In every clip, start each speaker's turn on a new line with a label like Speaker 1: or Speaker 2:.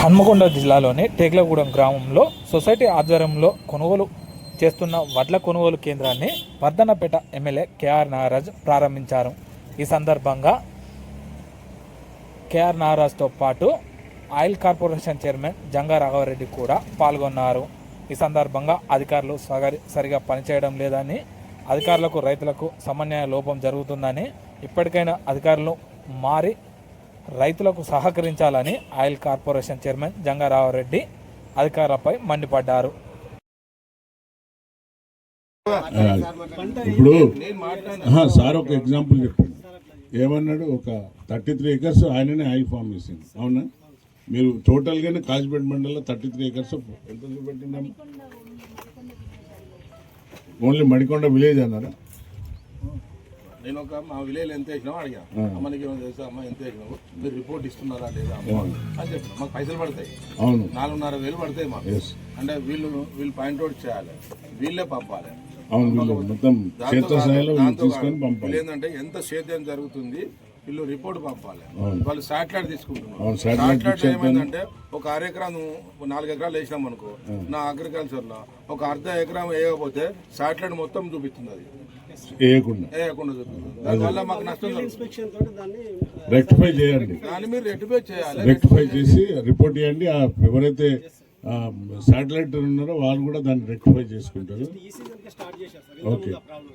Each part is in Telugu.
Speaker 1: హన్మకొండ జిల్లాలోని టేక్లగూడెం గ్రామంలో సొసైటీ ఆధ్వర్యంలో కొనుగోలు చేస్తున్న వడ్ల కొనుగోలు కేంద్రాన్ని వర్ధనపేట ఎమ్మెల్యే కేఆర్ నాగరాజ్ ప్రారంభించారు. ఈ సందర్భంగా కేఆర్ నాగరాజ్తో పాటు oil corporation chairman Janga Raghava Reddy కూడా పాల్గొన్నారు. ఈ సందర్భంగా అధికారులు సగరి సరిగా పనిచేయడం లేదని అధికారులకు రైతులకు సమన్వయ లోపం జరుగుతుందని ఇప్పటికైనా అధికారులు మారి రైతులకు సహకరించాలని ఆయిల్ కార్పొరేషన్ చైర్మన్ జంగారావరెడ్డి అధికారులపై మండిపడ్డారు.
Speaker 2: ఇప్పుడు సార్ ఒక ఎగ్జాంపుల్ చెప్పండి. ఏమన్నాడు? ఒక థర్టీ త్రీ ఎకర్స్ ఆయననే ఆయిల్ ఫామ్ చేసింది అవునా? మీరు టోటల్గానే కాజ్పేట మండలంలో థర్టీ త్రీ ఎకర్స్ ఎంత చూపెట్టిందమ్మా ఓన్లీ మడికొండ విలేజ్ అన్నారా?
Speaker 3: నేను ఒక మా విలేజ్ ఎంత వేసినామో అడిగా అమ్మ నీకు ఏమైనా తెలుసా? అమ్మ ఎంత వేసినావు? మీరు రిపోర్ట్ ఇస్తున్నారా లేదా? అమ్మ అని చెప్పిన. మాకు పైసలు పడతాయి. నాలుగున్నర వేలు పడతాయి మాకు. అంటే వీళ్ళు వీళ్ళు పాయింట్అవుట్ చేయాలి. వీళ్ళే పంపాలి. దాంతో ఏంటంటే ఎంత సేద్యం జరుగుతుంది వీళ్ళు రిపోర్ట్ పంపాలి. వాళ్ళు శాటిలైట్ తీసుకుంటున్నారు. శాటిలైట్. ఏమైందంటే ఒక అర ఎకరం నాలుగు ఎకరాలు వేసినాం అనుకో నా అగ్రికల్చర్లో ఒక అర్ధ ఎకరం వేయకపోతే శాటిలైట్ మొత్తం చూపిస్తుంది అది.
Speaker 2: వేయకుండా.
Speaker 3: వేయకుండా చూపిస్తుంది. దానివల్ల మాకు నష్టం
Speaker 2: రెక్టిఫై చేయండి.
Speaker 3: దాన్ని మీరు రెట్టిఫై చేయాలి.
Speaker 2: రెక్టిఫై చేసి రిపోర్ట్ చేయండి. ఆ ఎవరైతే శాటిలైట్ ఉన్నారో వాళ్ళు కూడా దాన్ని రెక్టిఫై చేసుకుంటారు. ఓకే.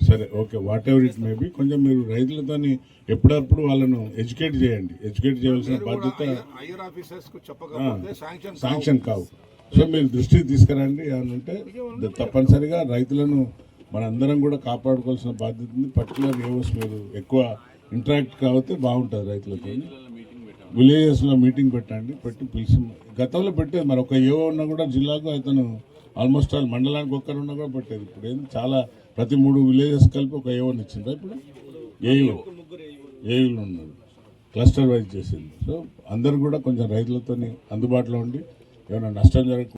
Speaker 2: సరే okay. Whatever it may be కొంచెం మీరు రైతులతోని ఎప్పుడప్పుడు వాళ్ళను ఎడ్యుకేట్ చేయండి. ఎడ్యుకేట్ చేయాల్సిన బాధ్యత
Speaker 3: ఐఆర్ ఆఫీసర్స్కు చెప్పకపోతే శాంక్షన్
Speaker 2: శాంక్షన్ కావు. సో మీరు దృష్టికి తీసుకురండి అంటే తప్పనిసరిగా రైతులను మనందరం కూడా కాపాడుకోవాల్సిన బాధ్యత ఉంది పర్టికులర్ ఏవోస్ మీరు ఎక్కువ ఇంటరాక్ట్ కాకపోతే బాగుంటుంది రైతులతో విలేజెస్లో మీటింగ్ పెట్టండి పెట్టి పిలిచి గతంలో పెట్టేది మరి ఒక ఏవో ఉన్నా కూడా జిల్లాకు అతను ఆల్మోస్ట్ ఆల్ మండలానికి ఒక్కరు ఉన్నా కూడా పెట్టేది. ఇప్పుడు ఏంది? చాలా ప్రతి మూడు విలేజెస్ కలిపి ఒక ఏవోని ఇచ్చిందా ఇప్పుడు? ఏయూ ఏయూలు ఉన్నారు. క్లస్టర్ వైజ్ చేసింది. సో అందరు కూడా కొంచెం రైతులతోని అందుబాటులో ఉండి ఏమైనా నష్టం జరగకుండా